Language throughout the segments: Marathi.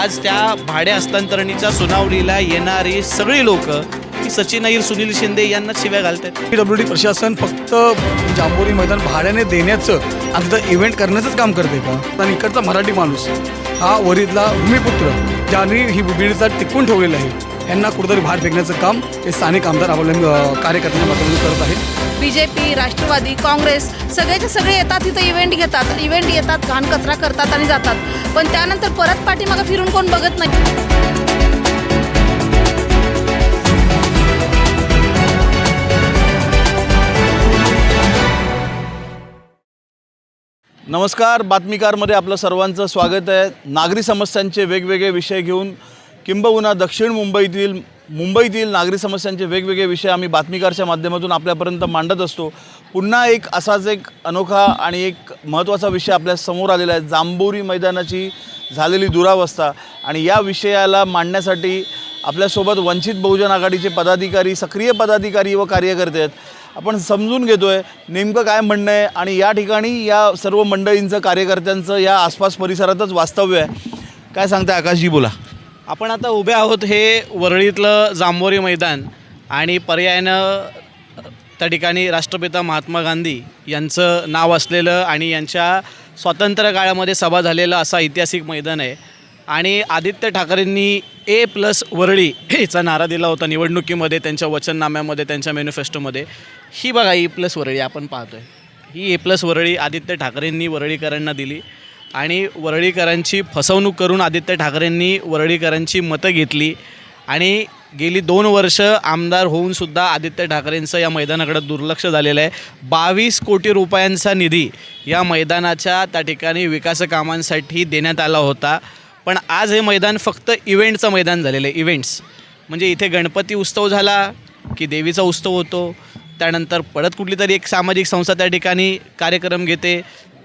आज त्या भाडे हस्तांतरणीच्या सुनावणीला येणारी सगळी लोक की सचिन अहिर सुनील शिंदे यांना शिव्या घालतात पी डब्ल्यू डी प्रशासन फक्त जांबोरी मैदान भाड्याने देण्याचं आणि तिथं इव्हेंट करण्याचंच काम करते का? आणि इकडचा मराठी माणूस हा वरीतला भूमिपुत्र ज्यांनी ही बिडीचा टिकून ठेवलेला आहे. यांना कुठेतरी बाहेर फेकण्याचं काम हे स्थानिक आमदार अवलंब अं, कार्यकर्त्यांच्या माध्यमातून करत आहे B J P Rashtrawadi Congress सगळेचे सगळे येतात तिथं इव्हेंट घेतात. इव्हेंट येतात घाण कचरा करतात आणि जातात. पण त्यानंतर परत पाठीमागं फिरून कोण बघत नाही? नमस्कार बातमीकारमध्ये आपलं सर्वांचं स्वागत आहे. नागरी समस्यांचे वेगवेगळे विषय घेऊन किंबहुना दक्षिण मुंबईतील मुंबईतील नागरी समस्यांचे वेगवेगळे विषय आम्ही बातमीकारच्या माध्यमातून आपल्यापर्यंत मांडत असतो. पुन्हा एक असाच एक अनोखा आणि एक महत्त्वाचा विषय आपल्यासमोर आलेला आहे. जांबोरी मैदानाची झालेली दुरावस्था आणि या विषयाला मांडण्यासाठी आपल्यासोबत वंचित बहुजन आघाडीचे पदाधिकारी सक्रिय पदाधिकारी व कार्यकर्ते आहेत. आपण समजून घेतो आहे नेमकं काय म्हणणं आहे आणि या ठिकाणी या सर्व मंडळींचं कार्यकर्त्यांचं या आसपास परिसरातच वास्तव्य आहे. काय सांगता आकाशजी बोला. आपण आता उभे आहोत हे वरळीतलं जांभोरी मैदान आणि पर्यायानं त्या ठिकाणी राष्ट्रपिता महात्मा गांधी यांचं नाव असलेलं आणि यांच्या स्वातंत्र्य काळामध्ये सभा झालेलं असा ऐतिहासिक मैदान आहे. आणि आदित्य ठाकरेंनी ए प्लस वरळी याचा नारा दिला होता निवडणुकीमध्ये त्यांच्या वचननाम्यामध्ये त्यांच्या मॅनिफेस्टोमध्ये ही बघा ई प्लस वरळी आपण पाहतोय. ही ए प्लस वरळी आदित्य ठाकरेंनी वरळीकरांना दिली. आणि वरळीकरांची फसवणूक करून आदित्य ठाकरेंनी वरळीकरांची मतं घेतली. आणि गेली दोन वर्ष आमदार होऊन सुद्धा आदित्य ठाकरेंचं या मैदानाकडं दुर्लक्ष झालेलं आहे. बावीस कोटी रुपयांचा निधी या मैदानाच्या त्या ठिकाणी विकास कामांसाठी देण्यात आला होता. पण आज हे मैदान फक्त इव्हेंटचं मैदान झालेलं आहे इव्हेंट्स. म्हणजे इथे गणपती उत्सव झाला की देवीचा उत्सव होतो. त्यानंतर परत कुठली तरी एक सामाजिक संस्था त्या ठिकाणी कार्यक्रम घेते.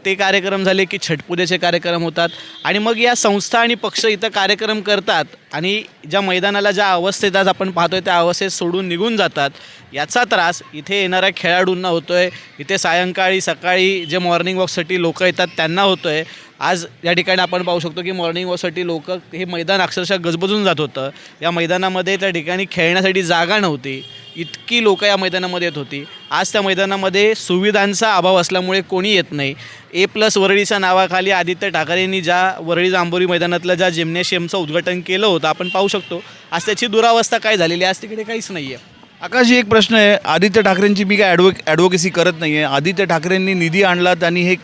ते कार्यक्रम झाले की छटपूजेचे कार्यक्रम होतात. आणि मग या संस्था आणि पक्ष इथं कार्यक्रम करतात आणि ज्या मैदानाला ज्या अवस्थेत आज आपण पाहतोय त्या अवस्थेत सोडून निघून जातात. याचा त्रास इथे येणाऱ्या खेळाडूंना होतो आहे इथे सायंकाळी सकाळी जे मॉर्निंग वॉकसाठी लोक येतात त्यांना होतो आहे आज या ठिकाणी आपण पाहू शकतो की मॉर्निंग वॉकसाठी लोक हे मैदान अक्षरशः गजबजून जात होतं. या मैदानामध्ये त्या ठिकाणी खेळण्यासाठी जागा नव्हती. इतकी लोक या मैदानामध्ये येत होती. आज त्या मैदानामध्ये सुविधांचा अभाव असल्यामुळे कोणी येत नाही. ए प्लस वरळीच्या नावाखाली आदित्य ठाकरेंनी ज्या वरळी जांभोरी मैदानातल्या ज्या जिम्नॅशियमचं उद्घाटन केलं होतं आपण पाहू शकतो. आज त्याची दुरावस्था काय झालेली आहे? आज तिकडे काहीच नाही आहे आकाशजी एक प्रश्न आहे. आदित्य ठाकरेंची मी काय ॲडवो ॲडव्होकेसी करत नाही आहे आदित्य ठाकरेंनी निधी आणला त्यांनी हे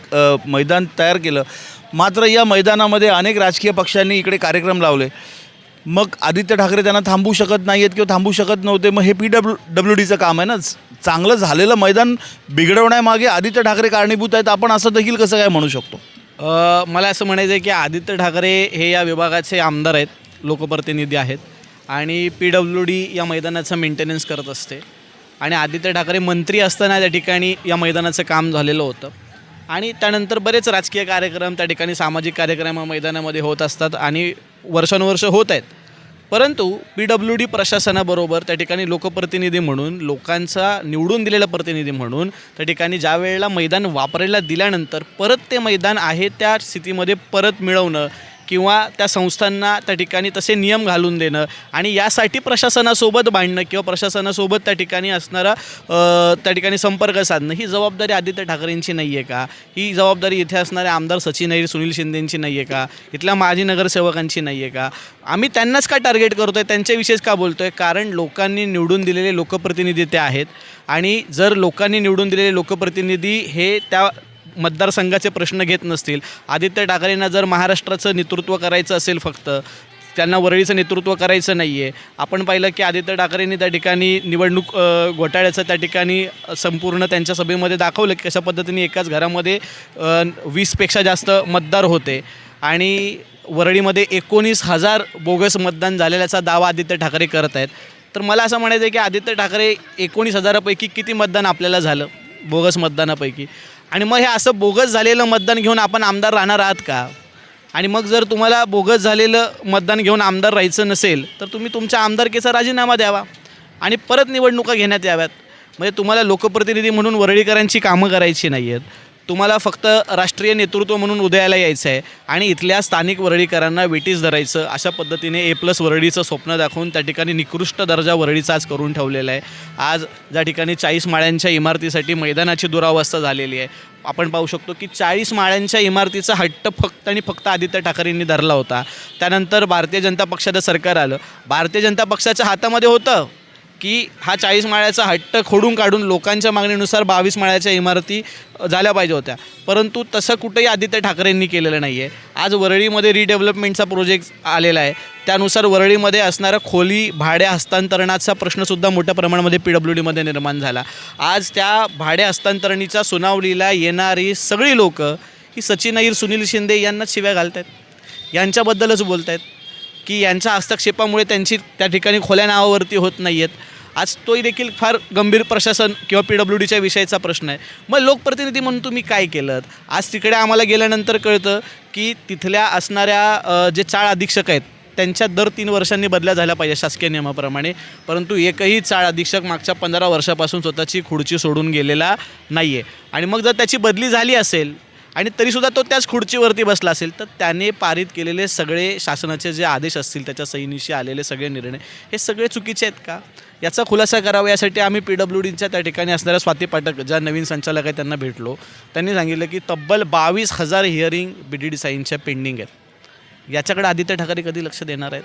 मैदान तयार केलं. मात्र या मैदानामध्ये अनेक राजकीय पक्षांनी इकडे कार्यक्रम लावले. मग आदित्य ठाकरे त्यांना थांबू शकत नाही आहेत किंवा थांबू शकत नव्हते. मग हे पी डब्ल्यू डब्ल्यू डीचं काम आहे ना? चांगलं झालेलं मैदान बिघडवण्यामागे आदित्य ठाकरे कारणीभूत आहेत. आपण असं देखील कसं काय म्हणू शकतो? मला असं म्हणायचं आहे की आदित्य ठाकरे हे या विभागाचे आमदार आहेत. लोकप्रतिनिधी आहेत. आणि पी डब्ल्यू डी या मैदानाचं मेंटेनन्स करत असते. आणि आदित्य ठाकरे मंत्री असताना त्या ठिकाणी या मैदानाचं काम झालेलं होतं. आणि त्यानंतर बरेच राजकीय कार्यक्रम त्या ठिकाणी सामाजिक कार्यक्रम मैदानामध्ये होत असतात आणि वर्षानुवर्ष होत आहेत. परंतु पी डब्ल्यू डी प्रशासनाबरोबर त्या ठिकाणी लोकप्रतिनिधी म्हणून लोकांचा निवडून दिलेला प्रतिनिधी म्हणून त्या ठिकाणी ज्या वेळेला मैदान वापरायला दिल्यानंतर परत ते मैदान आहे त्या स्थितीमध्ये परत मिळवणं किंवा त्या संस्थांना त्या ठिकाणी तसे नियम घालून देणं. आणि यासाठी प्रशासनासोबत भांडणं किंवा प्रशासनासोबत त्या ठिकाणी असणारा त्या ठिकाणी संपर्क साधणं ही जबाबदारी आदित्य ठाकरेंची नाही आहे का? ही जबाबदारी इथे असणारे आमदार सचिन अहिर सुनील शिंदेंची नाही आहे का? इथल्या माजी नगरसेवकांची नाही आहे का? आम्ही त्यांनाच का टार्गेट करतो आहे त्यांच्याविषयीच का बोलतो आहे कारण लोकांनी निवडून दिलेले लोकप्रतिनिधी ते आहेत. आणि जर लोकांनी निवडून दिलेले लोकप्रतिनिधी हे त्या मतदारसंघाचे प्रश्न घेत नसतील. आदित्य ठाकरेंना जर महाराष्ट्राचं नेतृत्व करायचं असेल फक्त त्यांना वरळीचं नेतृत्व करायचं नाही आहे आपण पाहिलं की आदित्य ठाकरेंनी त्या ठिकाणी निवडणूक घोटाळ्याचं त्या ठिकाणी संपूर्ण त्यांच्या सभेमध्ये दाखवलं की कशा पद्धतीने एकाच घरामध्ये वीसपेक्षा जास्त मतदार होते. आणि वरळीमध्ये एकोणीस हजार बोगस मतदान झालेल्याचा दावा आदित्य ठाकरे करत आहेत. तर मला असं म्हणायचं आहे की आदित्य ठाकरे एकोणीस हजारापैकी किती मतदान आपल्याला झालं? बोगस मतदानापैकी. आणि मग हे असं बोगस झालेलं मतदान घेऊन आपण आमदार राहणार आहात का? आणि मग जर तुम्हाला बोगस झालेलं मतदान घेऊन आमदार राहायचं नसेल तर तुम्ही तुमच्या आमदारकीचा राजीनामा द्यावा आणि परत निवडणुका घेण्यात याव्यात. म्हणजे तुम्हाला लोकप्रतिनिधी म्हणून वरळीकरांची कामं करायची नाही आहेत तुम्हाला फक्त राष्ट्रीय नेतृत्व म्हणून उदयाला यायचं आहे आणि इथल्या स्थानिक वरळीकरांना वेटीस धरायचं अशा पद्धतीने ए प्लस वरळीचं स्वप्न दाखवून त्या ठिकाणी निकृष्ट दर्जा वरळीचा आज करून ठेवलेला आहे. आज ज्या ठिकाणी चाळीस माळ्यांच्या इमारतीसाठी मैदानाची दुरावस्था झालेली आहे. आपण पाहू शकतो की चाळीस माळ्यांच्या इमारतीचा हट्ट फक्त आणि फक्त आदित्य ठाकरेंनी धरला होता. त्यानंतर भारतीय जनता पक्षाचं सरकार आलं. भारतीय जनता पक्षाच्या हातामध्ये होतं. की हा चाळीस माळ्याचा हट्ट खोडून काढून लोकांच्या मागणीनुसार बावीस माळ्याच्या इमारती झाल्या पाहिजे होत्या. परंतु तसं कुठेही आदित्य ठाकरेंनी केलेलं नाही आहे आज वरळीमध्ये रिडेव्हलपमेंटचा प्रोजेक्ट आलेला आहे. त्यानुसार वरळीमध्ये असणारा खोली भाड्या हस्तांतरणाचा प्रश्नसुद्धा मोठ्या प्रमाणामध्ये पी डब्ल्यू डीमध्ये निर्माण झाला. आज त्या भाड्या हस्तांतरणीच्या सुनावणीला येणारी सगळी लोकं ही सचिन अहिर सुनील शिंदे यांनाच शिव्या घालत आहेत यांच्याबद्दलच बोलत आहेत की यांच्या हस्तक्षेपामुळे त्यांची त्या ठिकाणी खोल्या नावावरती होत नाही आहेत आज तोही देखील फार गंभीर प्रशासन किंवा पी डब्ल्यू डीच्या विषयाचा प्रश्न आहे. मग लोकप्रतिनिधी म्हणून तुम्ही काय केलं आज तिकडे आम्हाला गेल्यानंतर कळतं की तिथल्या असणाऱ्या जे चाळ अधीक्षक आहेत त्यांच्या दर तीन वर्षांनी बदल्या झाल्या पाहिजे शासकीय नियमाप्रमाणे. परंतु एकही चाळ अधीक्षक मागच्या पंधरा वर्षापासून स्वतःची खुर्ची सोडून गेलेला नाही आहे आणि मग जर त्याची बदली झाली असेल आणि तरीसुद्धा तो त्याच खुर्चीवरती बसला असेल तर त्याने पारित केलेले सगळे शासनाचे जे आदेश असतील त्याच्या सैनिशी आलेले सगळे निर्णय हे सगळे चुकीचे आहेत का? याचा खुलासा करावा यासाठी आम्ही पी डब्ल्यू डीच्या त्या ठिकाणी असणाऱ्या स्वाती पाठक ज्या नवीन संचालक आहेत त्यांना भेटलो. त्यांनी सांगितलं की तब्बल बावीस हजार हिअरिंग बी डी डी साईनच्या पेंडिंग आहेत. याच्याकडे आदित्य ठाकरे कधी लक्ष देणार आहेत?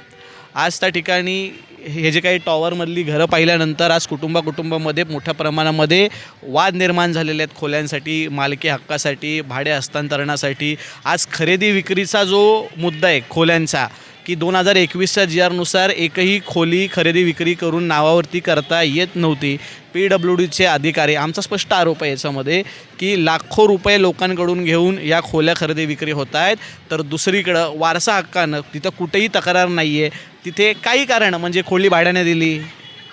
आज त्या ठिकाणी हे जे काही टॉवरमधली घरं पाहिल्यानंतर आज कुटुंबा कुटुंबामध्ये मोठ्या प्रमाणामध्ये वाद निर्माण झालेले आहेत खोल्यांसाठी मालकी हक्कासाठी भाडे हस्तांतरणासाठी. आज खरेदी विक्रीचा जो मुद्दा आहे खोल्यांचा की दोन हजार एकवीसच्या जी आरनुसार एकही खोली खरेदी विक्री करून नावावरती करता येत नव्हती. पी डब्ल्यू डीचे अधिकारी आमचा स्पष्ट आरोप आहे याच्यामध्ये की लाखो रुपये लोकांकडून घेऊन या खोल्या खरेदी विक्री होत आहेत. तर दुसरीकडं वारसा हक्कानं तिथं कुठेही तक्रार नाही आहे तिथे काही कारण म्हणजे खोली भाड्याने दिली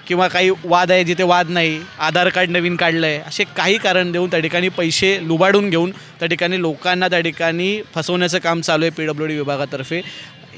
किंवा काही वाद आहे जिथे वाद नाही आधार कार्ड नवीन काढलं आहे असे काही कारण देऊन त्या ठिकाणी पैसे लुबाडून घेऊन त्या ठिकाणी लोकांना त्या ठिकाणी फसवण्याचं काम चालू आहे पी डब्ल्यू डी विभागातर्फे.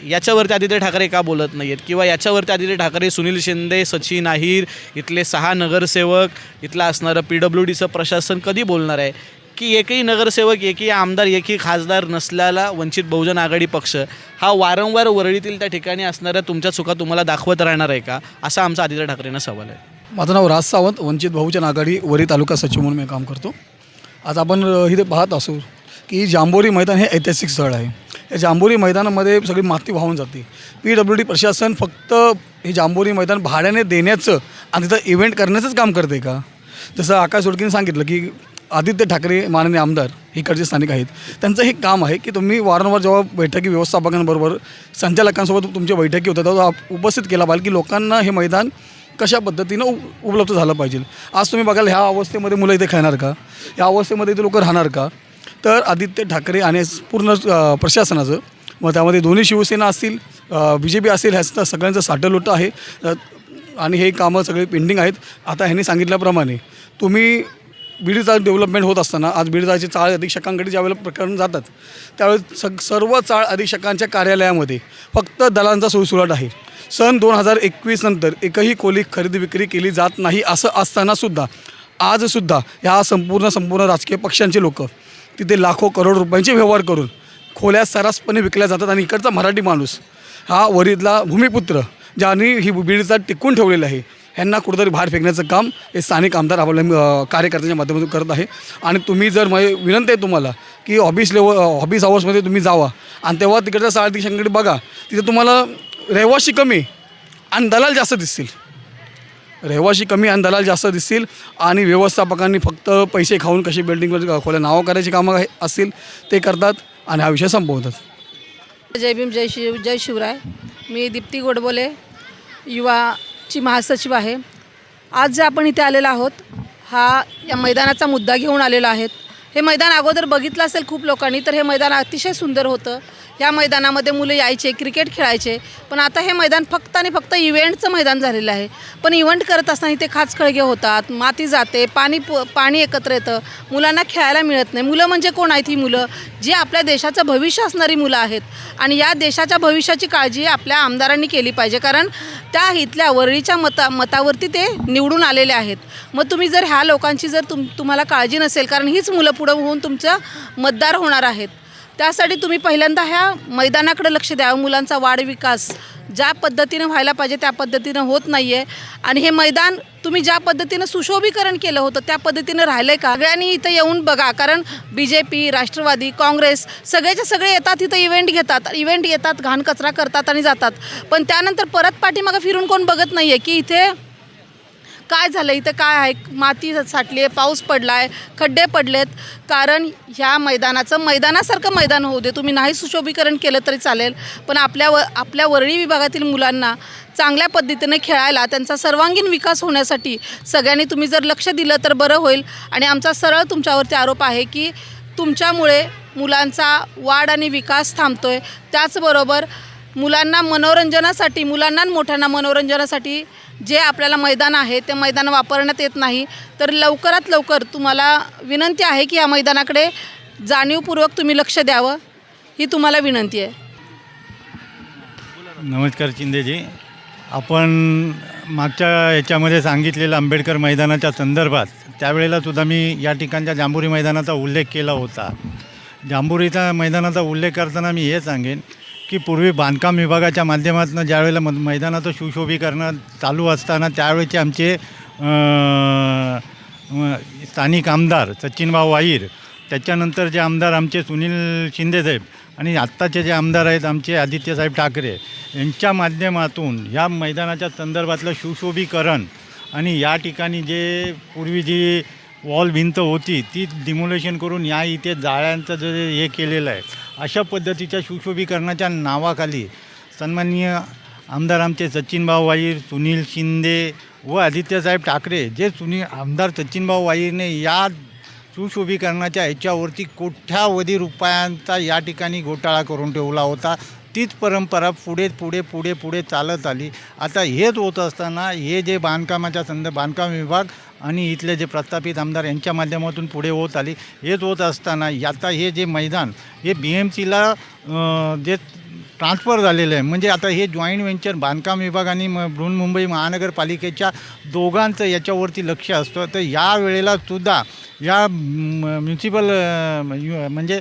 याच्यावरती आदित्य ठाकरे का बोलत नाही आहेत किंवा याच्यावरती आदित्य ठाकरे सुनील शिंदे सचिन अहिर इथले सहा नगरसेवक इथला असणारं पी डब्ल्यू डीचं प्रशासन कधी बोलणार आहे? की एकही नगरसेवक एकही आमदार एकही खासदार नसल्याला वंचित बहुजन आघाडी पक्ष हा वारंवार वरळीतील त्या ठिकाणी असणाऱ्या तुमच्या चुका तुम्हाला दाखवत राहणार आहे का? असा आमचा आदित्य ठाकरेंना सवाल आहे. माझं नाव राज सावंत वंचित बहुजन आघाडी वरी तालुका सचिव म्हणून मी काम करतो. आज आपण इथे पाहत असू की जांभोरी मैदान हे ऐतिहासिक स्थळ आहे. या जांभोरी मैदानामध्ये सगळी माती वाहून जाते. पी डब्ल्यू डी प्रशासन फक्त हे जांभोरी मैदान भाड्याने देण्याचं आणि तिथं इव्हेंट करण्याचंच काम करते का? जसं आकाश उडकीने सांगितलं की आदित्य ठाकरे माननीय आमदार इकडचे स्थानिक आहेत. त्यांचं हे काम आहे की तुम्ही वारंवार जेव्हा बैठकी व्यवस्थापकांबरोबर संचालकांसोबत तुमच्या बैठकी होतात तेव्हा उपस्थित केला पाहिजे की लोकांना हे मैदान कशा पद्धतीनं उपलब्ध झालं पाहिजे. आज तुम्ही बघाल ह्या अवस्थेमध्ये मुलं इथे खेळणार का? या अवस्थेमध्ये इथे लोक राहणार का? तर आदित्य ठाकरे आणि पूर्ण प्रशासनाचं. मग त्यामध्ये दोन्ही शिवसेना असतील बी जे पी असेल ह्याचं सगळ्यांचं साठलोट आहे. आणि हे कामं सगळे पेंडिंग आहेत. आता ह्यांनी सांगितल्याप्रमाणे तुम्ही बीडचा डेव्हलपमेंट होत असताना आज बीडचाचे चाळ अधीक्षकांकडे ज्यावेळेला प्रकरण जातात त्यावेळेस सग सर्व चाळ अधीक्षकांच्या कार्यालयामध्ये फक्त दलांचा सुळसुळाट आहे. सन दोन हजार एकवीस नंतर एकही खोली खरेदी विक्री केली जात नाही असं असतानासुद्धा आजसुद्धा ह्या संपूर्ण संपूर्ण राजकीय पक्षांचे लोक तिथे लाखो करोड रुपयांचे व्यवहार करून खोल्या सर्रासपणे विकल्या जातात आणि इकडचा मराठी माणूस हा वरीतला भूमिपुत्र ज्यांनी ही बीडचा टिकून ठेवलेलं आहे ह्यांना कुठंतरी बाहेर फेकण्याचं काम हे स्थानिक आमदार आपल्या कार्यकर्त्यांच्या माध्यमातून करत आहे. आणि तुम्ही जर माझी विनंती आहे तुम्हाला की ऑफिस लेवल ऑफिस आवर्समध्ये तुम्ही जावा आणि तेव्हा तिकडच्या साडेतीनशेकडे बघा तिथे तुम्हाला रहिवाशी कमी आणि दलाल जास्त दिसतील. रहिवाशी कमी आणि दलाल जास्त दिसतील आणि व्यवस्थापकांनी फक्त पैसे खाऊन कशी बिल्डिंगवर खोल्या नावं करायची कामं असतील ते करतात आणि हा विषय संपवतात. जय भीम जय शिव जय शिवराय. मी दीप्ती गोडबोले युवाची महासचिव आहे. आज जे आपण इथे आलेलो आहोत हा या मैदानाचा मुद्दा घेऊन आलेलो आहेत. हे मैदान अगोदर बघितलं असेल खूप लोकांनी तर हे मैदान अतिशय सुंदर होतं. या मैदानामध्ये मुलं यायचे क्रिकेट खेळायचे. पण आता हे मैदान फक्त आणि फक्त इव्हेंटचं मैदान झालेलं आहे. पण इव्हेंट करत असताना इथे खाचखळगे होतात माती जाते पाणी प पाणी एकत्र येतं मुलांना खेळायला मिळत नाही. मुलं म्हणजे कोण आहेत ही मुलं? जी आपल्या देशाचं भविष्य असणारी मुलं आहेत. आणि या देशाच्या भविष्याची काळजी आपल्या आमदारांनी केली पाहिजे. कारण त्या इथल्या वरळीच्या मता मतावरती ते निवडून आलेले आहेत. मग तुम्ही जर ह्या लोकांची जर तुम तुम्हाला काळजी नसेल कारण हीच मुलं पुढं होऊन तुमचं मतदार होणार आहेत. त्यासाठी तुम्ही पहिल्यांदा ह्या मैदानाकडे लक्ष द्यावं मुलांचा वाढ विकास ज्या पद्धतीनं व्हायला पाहिजे त्या पद्धतीनं होत नाही आहे आणि हे मैदान तुम्ही ज्या पद्धतीनं सुशोभीकरण केलं होतं त्या पद्धतीनं राहिलं आहे का? सगळ्यांनी इथं येऊन बघा. कारण B J P Rashtrawadi Congress सगळेचे सगळे येतात इथं इव्हेंट घेतात. इव्हेंट येतात घाण कचरा करतात आणि जातात. पण त्यानंतर परत पाठीमागं फिरून कोण बघत नाही आहे की इथे काय झालं? इथं काय आहे? माती साठली आहे पाऊस पडला आहे खड्डे पडलेत. कारण ह्या मैदानाचं मैदानासारखं मैदान होऊ दे. तुम्ही नाही सुशोभीकरण केलं तरी चालेल. पण आपल्या व आपल्या वरळी विभागातील मुलांना चांगल्या पद्धतीने खेळायला त्यांचा सर्वांगीण विकास होण्यासाठी सगळ्यांनी तुम्ही जर लक्ष दिलं तर बरं होईल. आणि आमचा सरळ तुमच्यावरती आरोप आहे की तुमच्यामुळे मुलांचा वाढ आणि विकास थांबतो आहे त्याचबरोबर मुलांना मनोरंजनासाठी मुलांना मोठ्यांना मनोरंजनासाठी जे आपल्याला मैदान आहे ते मैदान वापरण्यात येत नाही. तर लवकरात लवकर तुम्हाला विनंती आहे की या मैदानाकडे जाणीवपूर्वक तुम्ही लक्ष द्यावं ही तुम्हाला विनंती आहे. नमस्कार शिंदेजी. आपण मागच्या याच्यामध्ये सांगितलेलं आंबेडकर मैदानाच्या संदर्भात त्यावेळेला सुद्धा मी या ठिकाणच्या जांभुरी मैदानाचा उल्लेख केला होता. जांभुरीचा मैदानाचा उल्लेख करताना मी हे सांगेन की पूर्वी बांधकाम विभागाच्या माध्यमातून ज्यावेळेला म मैदानाचं सुशोभीकरण चालू असताना त्यावेळेचे आमचे स्थानिक आमदार सचिनभाऊ वाईर त्याच्यानंतर जे आमदार आमचे सुनील शिंदेसाहेब आणि आत्ताचे जे आमदार आहेत आमचे आदित्यसाहेब ठाकरे यांच्या माध्यमातून ह्या मैदानाच्या संदर्भातलं सुशोभीकरण आणि या ठिकाणी जे पूर्वी जी वॉल भिंत होती ती डिमोलेशन करून या इथे जाळ्यांचं जे हे केलेलं आहे अशा पद्धतीच्या सुशोभीकरणाच्या नावाखाली सन्माननीय आमदार आमचे सचिनभाऊ वाईर सुनील शिंदे व आदित्यसाहेब ठाकरे जे सुनील आमदार सचिनभाऊ वाईरने या सुशोभीकरणाच्या ह्याच्यावरती कोट्यावधी रुपयांचा या ठिकाणी घोटाळा करून ठेवला होता. तीच परंपरा पुढे पुढे पुढे पुढे चालत आली. आता हेच होत असताना हे जे बांधकामाच्या संदर्भ बांधकाम विभाग आणि इथले जे प्रस्थापित आमदार यांच्या माध्यमातून पुढे होत आली. हेच होत असताना आता हे जे मैदान हे बी एम सीला जे ट्रान्सफर झालेलं आहे. म्हणजे आता हे जॉईंट व्हेंचर बांधकाम विभाग आणि म बृहन्मुंबई महानगरपालिकेच्या दोघांचं याच्यावरती लक्ष असतं. तर या वेळेला सुद्धा या म- म्युन्सिपल यु- म्हणजे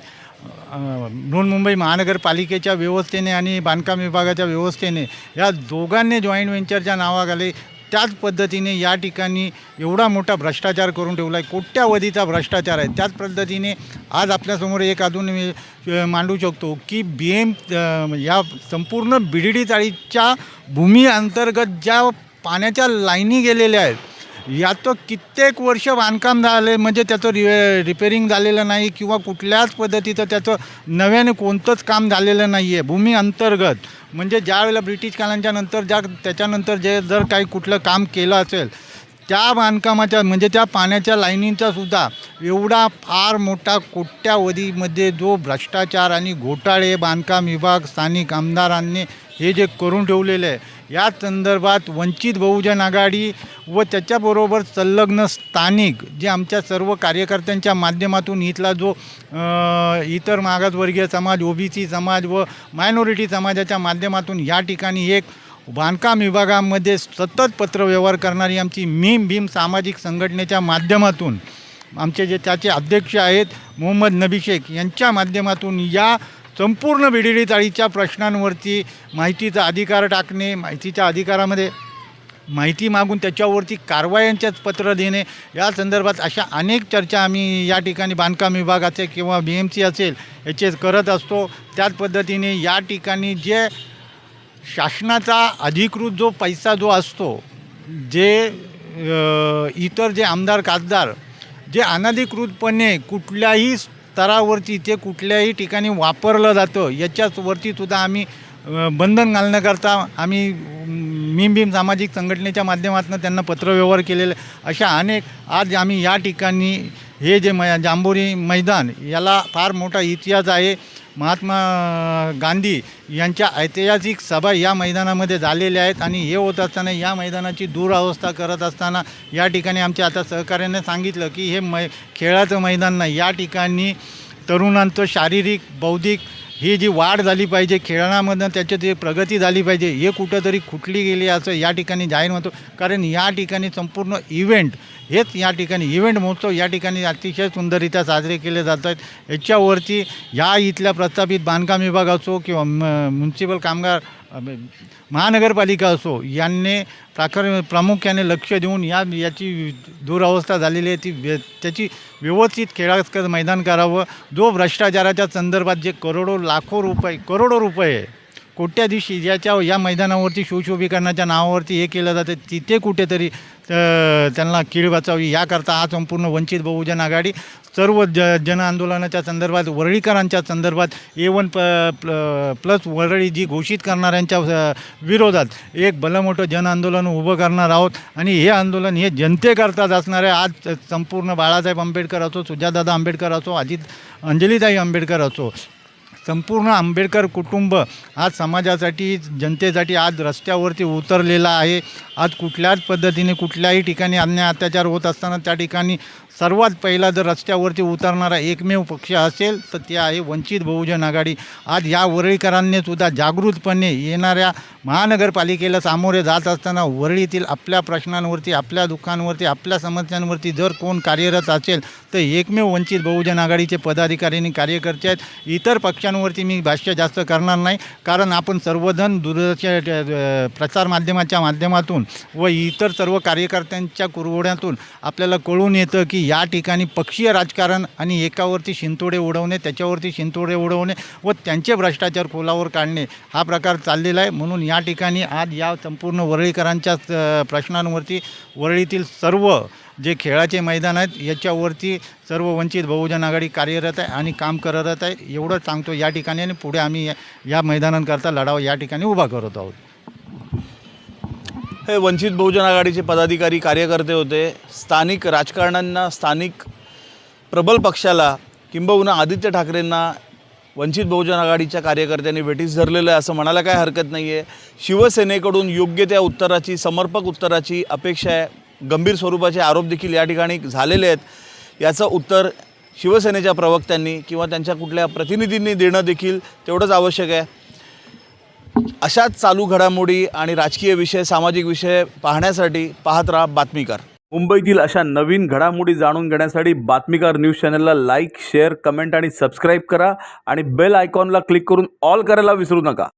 बृहन्मुंबई महानगरपालिकेच्या व्यवस्थेने आणि बांधकाम विभागाच्या व्यवस्थेने या दोघांनी जॉईंट व्हेंचरच्या नावाखाली त्याच पद्धतीने या ठिकाणी एवढा मोठा भ्रष्टाचार करून ठेवला आहे कोट्यावधीचा भ्रष्टाचार आहे. त्याच पद्धतीने आज आपल्यासमोर एक अजून मी मांडू शकतो की बी एम या संपूर्ण बिडिडी चाळीच्या भूमी अंतर्गत ज्या पाण्याच्या लाईनी गेलेल्या आहेत याचं कित्येक वर्ष बांधकाम झाले म्हणजे त्याचं रि रिपेरिंग झालेलं नाही किंवा कुठल्याच पद्धतीचं त्याचं नव्याने कोणतंच काम झालेलं नाही आहे भूमी अंतर्गत. म्हणजे ज्या वेळेला ब्रिटिश कालांच्या नंतर ज्या त्याच्यानंतर जे जर काही कुठलं काम केलं असेल त्या बांधकामाच्या म्हणजे त्या पाण्याच्या लाईनींचा सुद्धा एवढा फार मोठा कोट्यावधीमध्ये जो भ्रष्टाचार आणि घोटाळे बांधकाम विभाग स्थानिक आमदारांनी हे जे करून ठेवलेलं आहे या संदर्भात वंचित बहुजन आघाडी व त्याच्याबरोबर संलग्न स्थानिक जे आमच्या सर्व कार्यकर्त्यांच्या माध्यमातून इथला जो इतर मागासवर्गीय समाज ओबीसी समाज व मायनॉरिटी समाजाच्या माध्यमातून या ठिकाणी एक बांधकाम विभागामध्ये सतत पत्रव्यवहार करणारी आमची मीम भीम सामाजिक संघटनेच्या माध्यमातून आमचे जे त्याचे अध्यक्ष आहेत मोहम्मद नबी शेख यांच्या माध्यमातून या संपूर्ण बिडिडी चाळीच्या प्रश्नांवरती माहितीचा अधिकार टाकणे माहितीच्या अधिकारामध्ये माहिती मागून त्याच्यावरती कारवायांचेच पत्र देणे या संदर्भात अशा अनेक चर्चा आम्ही या ठिकाणी बांधकाम विभागाचे किंवा बी एम सी असेल याचे करत असतो. त्याच पद्धतीने या ठिकाणी जे शासनाचा अधिकृत जो पैसा जो असतो जे इतर जे आमदार खासदार जे अनधिकृतपणे कुठल्याही स्तरावरती ते कुठल्याही ठिकाणी वापरलं जातं याच्यावरती सुद्धा आम्ही बंधन घालण्याकरता आम्ही मीम भीम सामाजिक संघटनेच्या माध्यमातून त्यांना पत्रव्यवहार केलेले अशा अनेक आज आम्ही या ठिकाणी हे जे मै जांभोरी मैदान याला फार मोठा इतिहास आहे. महात्मा गांधी यांच्या ऐतिहासिक सभा या मैदानामध्ये झालेल्या आहेत आणि हे होत असताना या मैदानाची दुरावस्था करत असताना या ठिकाणी आमच्या आता सहकार्याने सांगितलं की हे मै खेळाचं मैदान नाही. या ठिकाणी तरुणांचं शारीरिक बौद्धिक ही जी वाढ झाली पाहिजे खेळण्यामधनं त्याच्यात जी प्रगती झाली पाहिजे हे कुठंतरी खुटली गेली असं या ठिकाणी जाहीर म्हणतो. कारण या ठिकाणी संपूर्ण इव्हेंट हेच या ठिकाणी इव्हेंट महोत्सव या ठिकाणी अतिशय सुंदररित्या साजरे केले जात आहेत याच्यावरती या इथल्या प्रस्थापित बांधकाम विभाग असो किंवा म्युन्सिपल कामगार महानगरपालिका असो यांनी प्राकार प्रामुख्याने लक्ष देऊन या याची दुरावस्था झालेली आहे. ती व्य त्याची व्यवस्थित खेळाचं मैदान करावं. जो भ्रष्टाचाराच्या संदर्भात जे करोडो लाखो रुपये करोडो रुपये कोट्याधीशी ज्याच्या या मैदानावरती शिवशोभीकरणाच्या नावावरती हे केलं जातं तिथे कुठेतरी त्यांना कीळ वाचावी याकरता हा संपूर्ण वंचित बहुजन आघाडी सर्व ज जन आंदोलनाच्या संदर्भात वरळीकरांच्या संदर्भात ए वन प प्ल- प्लस वरळी जी घोषित करणाऱ्यांच्या विरोधात एक भलं मोठं जन आंदोलन उभं करणार आहोत. आणि हे आंदोलन हे जनतेकरताच असणारे आज संपूर्ण बाळासाहेब आंबेडकर असो सुजादादा आंबेडकर असो अजित अंजलीताई आंबेडकर असो संपूर्ण आंबेडकर कुटुंब आज समाजासाठी जनतेसाठी आज रस्त्यावरती उतरलेला आहे. आज कुठल्याच पद्धतीने कुठल्याही ठिकाणी अन्याय अत्याचार होत असताना त्या ठिकाणी सर्वात पहिला जर रस्त्यावरती उतरणारा एकमेव पक्ष असेल तर ते आहे वंचित बहुजन आघाडी. आज या वरळीकरांनी सुद्धा जागृतपणे येणाऱ्या महानगरपालिकेला सामोरे जात असताना वरळीतील आपल्या प्रश्नांवरती आपल्या दुःखांवरती आपल्या समस्यांवरती जर कोण कार्यरत असेल तर एकमेव वंचित बहुजन आघाडीचे पदाधिकारी आणि कार्यकर्ते आहेत. इतर पक्षांवरती मी भाष्य जास्त करणार नाही कारण आपण सर्वजण दूरदर्शन प्रसारमाध्यमाच्या माध्यमातून व इतर सर्व कार्यकर्त्यांच्या कुरवड्यातून आपल्याला कळून येतं की या ठिकाणी पक्षीय राजकारण आणि एकावरती शिंतोडे उडवणे त्याच्यावरती शिंतोडे उडवणे व त्यांचे भ्रष्टाचार खोलावर काढणे हा प्रकार चाललेला आहे. म्हणून या ठिकाणी आज या संपूर्ण वरळीकरांच्या प्रश्नांवरती वरळीतील सर्व जे खेळाचे मैदान आहेत याच्यावरती सर्व वंचित बहुजन आघाडी कार्यरत आहे आणि काम करत आहे. एवढंच सांगतो या ठिकाणी आणि पुढे आम्ही या- या मैदानांकरता लढावा या ठिकाणी उभा करत आहोत. हे वंचित बहुजन आघाडीचे पदाधिकारी कार्यकर्ते होते. स्थानिक राजकारण्यांना स्थानिक प्रबल पक्षाला किंबहुना आदित्य ठाकरेंना वंचित बहुजन आघाडीच्या कार्यकर्त्यांनी भेटीस धरलेलं आहे असं म्हणायला काय हरकत नाही आहे शिवसेनेकडून योग्य त्या उत्तराची समर्पक उत्तराची अपेक्षा आहे. गंभीर स्वरूपाचे आरोप देखील या ठिकाणी झालेले आहेत. याचं उत्तर शिवसेनेच्या प्रवक्त्यांनी किंवा त्यांच्या कुठल्या प्रतिनिधींनी देणं देखील तेवढंच आवश्यक आहे. अशाच चालू घडामोडी आणि राजकीय विषय सामाजिक विषय पाहण्यासाठी पाहत राहा बातमीकार. मुंबईतील अशा नवीन घडामोडी जाणून घेण्यासाठी बातमीकार न्यूज चॅनलला लाईक शेअर कमेंट आणि सबस्क्राईब करा आणि बेल आयकॉनला क्लिक करून ऑल करायला विसरू नका.